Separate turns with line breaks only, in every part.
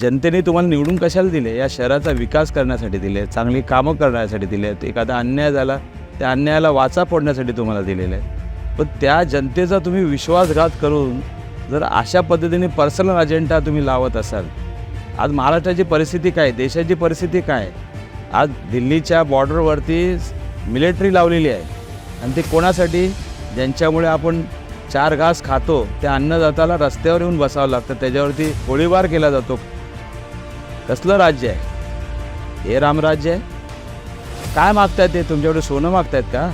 जनतेने तुम्हाला निवडून कशाला दिले? या शहराचा विकास करण्यासाठी दिले चांगली कामं करण्यासाठी दिले आहेत एखादा अन्याय झाला त्या अन्यायाला वाचा फोडण्यासाठी तुम्हाला दिलेलं. आहे पण त्या जनतेचा तुम्ही विश्वासघात करून जर अशा पद्धतीने पर्सनल अजेंडा तुम्ही लावत असाल आज महाराष्ट्राची परिस्थिती काय? देशाची परिस्थिती काय? आज दिल्लीच्या बॉर्डरवरती मिलिटरी लावलेली आहे. आणि ते कोणासाठी? ज्यांच्यामुळे आपण चार घास खातो त्या अन्नदाताला रस्त्यावर येऊन बसावं लागतं त्याच्यावरती गोळीबार केला जातो. कसलं राज्य आहे? हे रामराज्य आहे? काय मागतायत ते? तुमच्याकडे सोनं मागतायत का?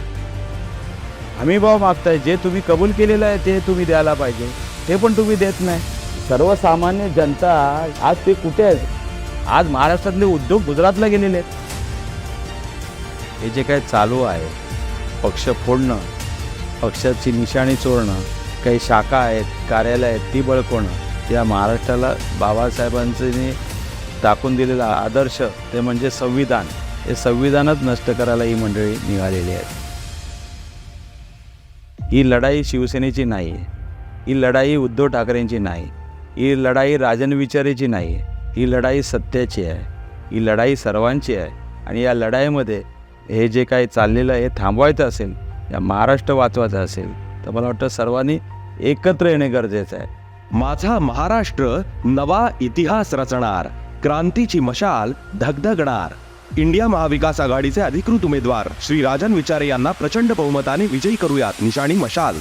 आम्ही भाव मागताय जे तुम्ही कबूल केलेलं आहे ते तुम्ही द्यायला पाहिजे. ते पण तुम्ही देत नाही. सर्वसामान्य जनता आज ते कुठे आहेत? आज महाराष्ट्रातले उद्योग गुजरातला गेलेले आहेत. हे जे काय चालू आहे पक्ष फोडणं पक्षाची निशाणी चोरणं काही शाखा आहेत कार्यालय आहेत ती बळकवणं या महाराष्ट्राला बाबासाहेबांचे टाकून दिलेला आदर्श ते म्हणजे संविधान. हे संविधानच नष्ट करायला ही मंडळी निघालेली आहेत. ही लढाई शिवसेनेची नाही. आहे ही लढाई उद्धव ठाकरेंची नाही. ही लढाई राजन विचारेची नाही. आहे ही लढाई सत्याची आहे. ही लढाई सर्वांची आहे. आणि या लढाईमध्ये हे जे काही चाललेलं आहे हे थांबवायचं असेल या महाराष्ट्र वाचवायचं असेल तर मला वाटतं सर्वांनी एकत्र येणे गरजेचं आहे.
माझा महाराष्ट्र नवा इतिहास रचणार. क्रांतीची मशाल धगधगणार. इंडिया महाविकास आघाडीचे अधिकृत उमेदवार श्री राजन विचारे यांना प्रचंड बहुमताने विजयी करूयात निशाणी मशाल.